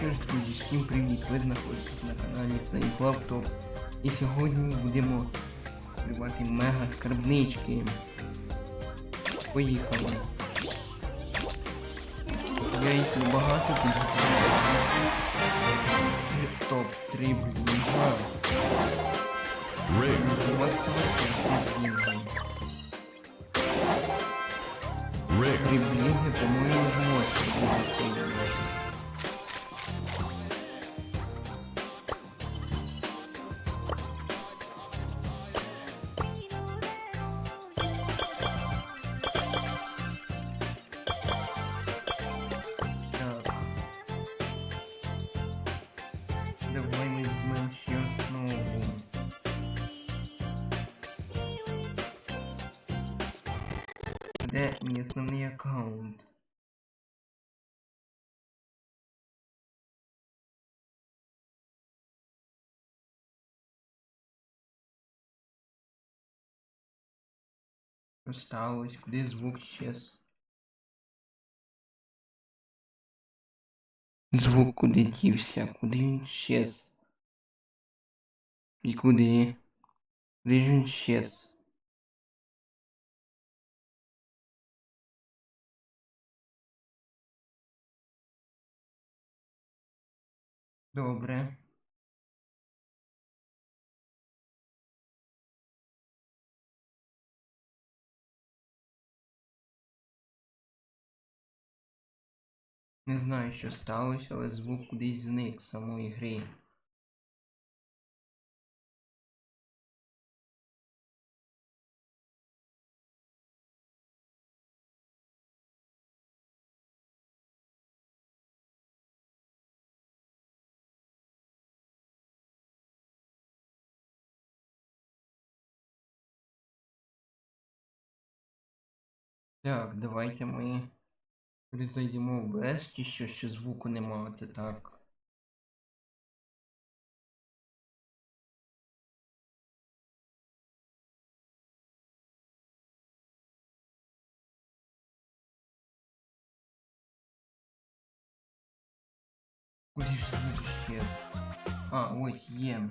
Що ж, друзі, всім привіт! Ви знаходитесь на каналі Станіслав Топ. І сьогодні будемо відкривати мега скарбнички. Поїхали. Я їх небагато підготував. Топ 3 блінга. Три блінги, по-моєму, можете Де мій основний аккаунт? Осталось, куди звук щез? Звук куди дівся, куди він щез? І куди? Куди ж він щез? Добре. Не знаю, що сталося, але звук кудись зник самої гри. Так, давайте ми перезайдемо в БС, чи що ще звуку нема, це так. Куди ж звук щез? А, ось є.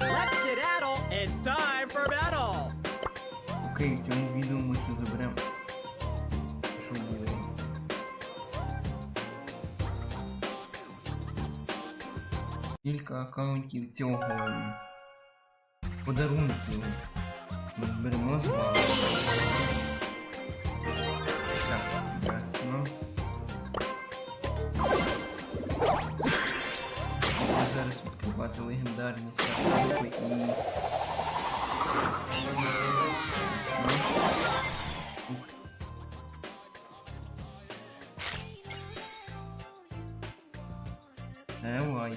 Let's skedaddle! It's time for battle! Окей, в цьому відео ми ще заберемо. Що було? Кілька аккаунтів цього подарунків. Ми зберемо з вами. Так, ясно. Зараз відкривати легендарні стартапи і. Não, ai.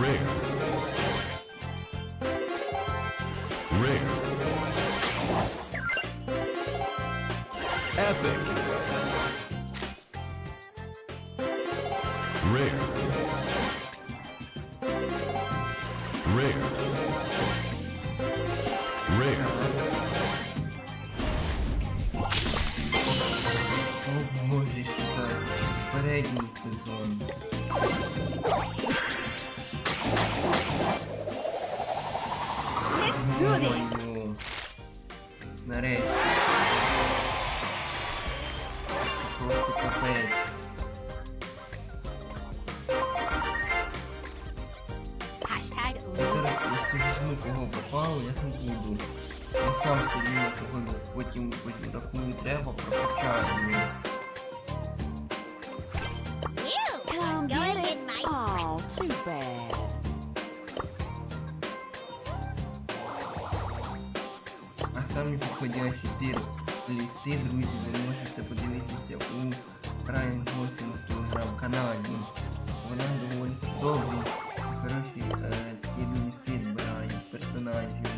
Rare. Rare. Epic. Візьму кого попало, я не буду. Я сам собі кого потім рахую треба, прокачаю. Come get it. Oh, too bad. А самі підходящі тир листи, друзі, ви можете подивитися у Ryan Gosling телеграм-каналі. Вона доволі добрі, хороші е, ті листи 59 here.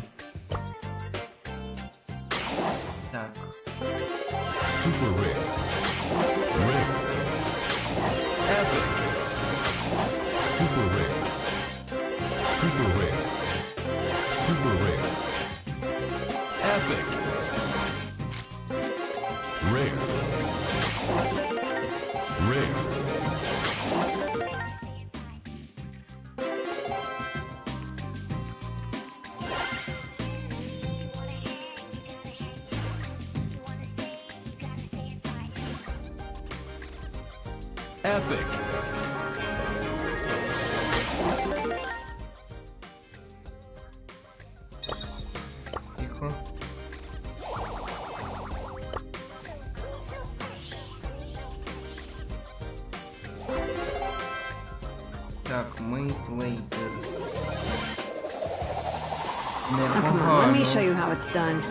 It's done.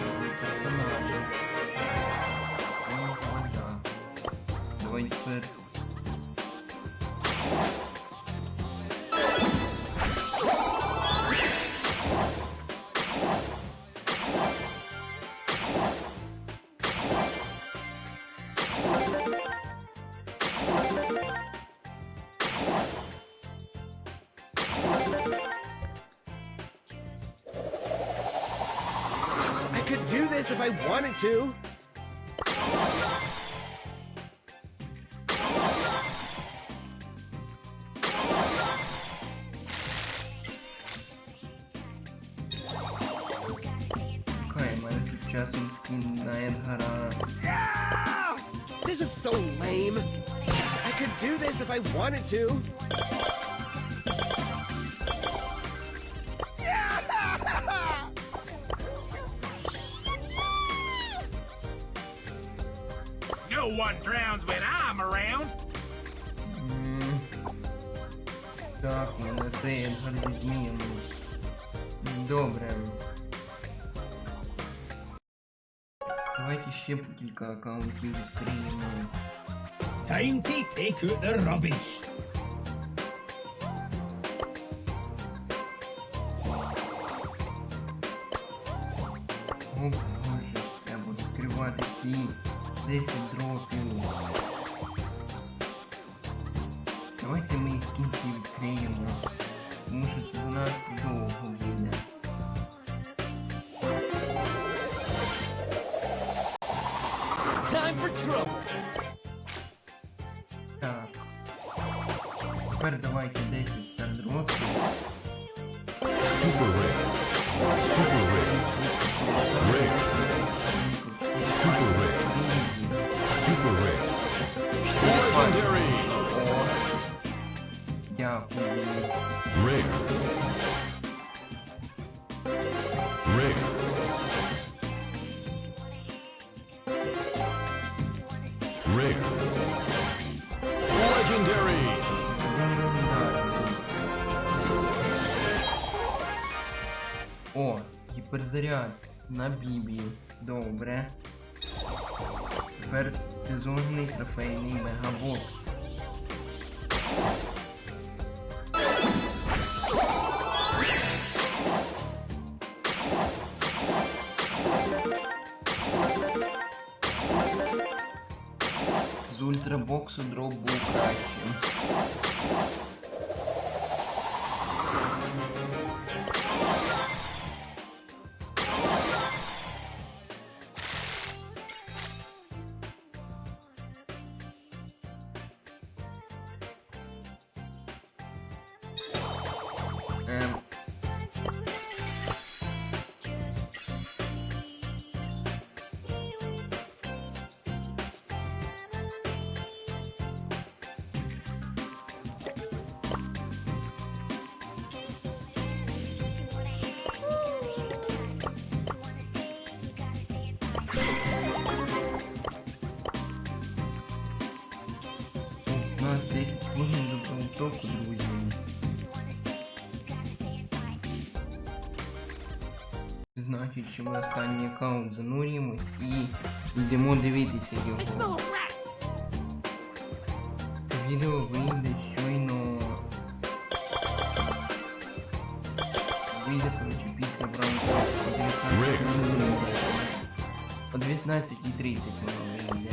could do this if I wanted to! This is so lame! I could do this if I wanted to! one drowns when I'm around. М, Так, у мене цей Едгар відмінний. Добре. Давайте ще по кілька аккаунтів відкриємо. Time to take out the rubbish. О боже, треба відкривати ті 10 дропів. Давайте ми їх кінці відкриємо. Тому що це занадто довго буде. Time for trouble. Так. Тепер давайте Legendary. Дякую. Rare. Rare. Rare. Legendary. О, гіперзаряд на Бібі. Добре. Тепер сезонний трофейний мегабокс. З ультрабоксу дроп був кращим. Значить, що ми останній аккаунт занурюємось і йдемо дивитися його. Це відео вийде щойно. Вийде, коротше, після бранку По 19.30. О 19.30 воно вийде.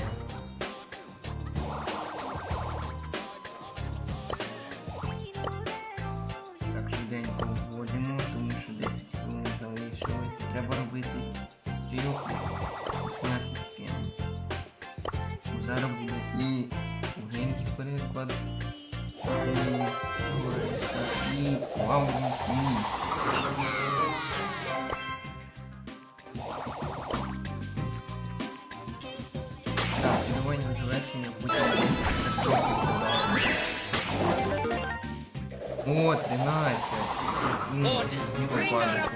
Так, і давай на завершення потім. О, 13. Ну, не випадок.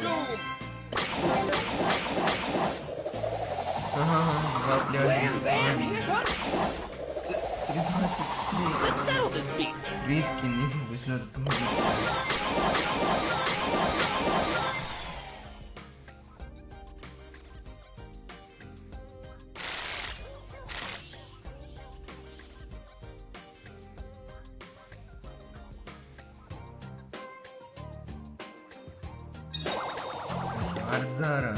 Ага, два пляжі. 13. Різкі, не ви Арзара.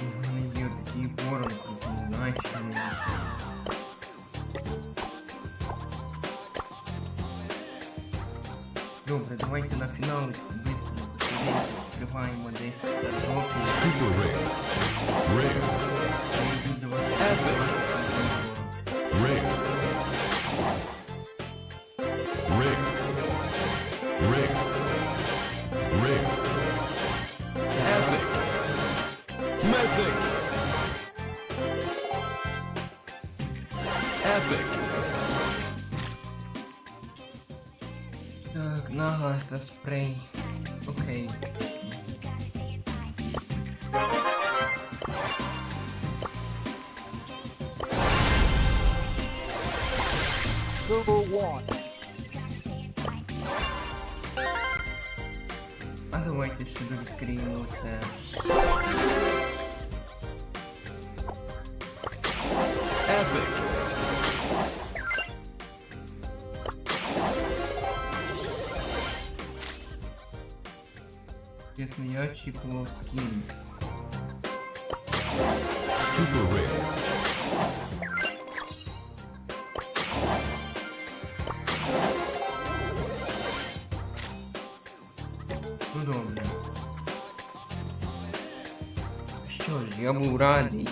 У мене є що мені це. Добре, давайте на фінал быстро відкриваємо 10 стартовки. Epic. Так, нагаса спрей. Окей. А давайте ще відкриємо це. Epic. Чесно, я очікував скін. Rare. Ну. Що ж, я був радий.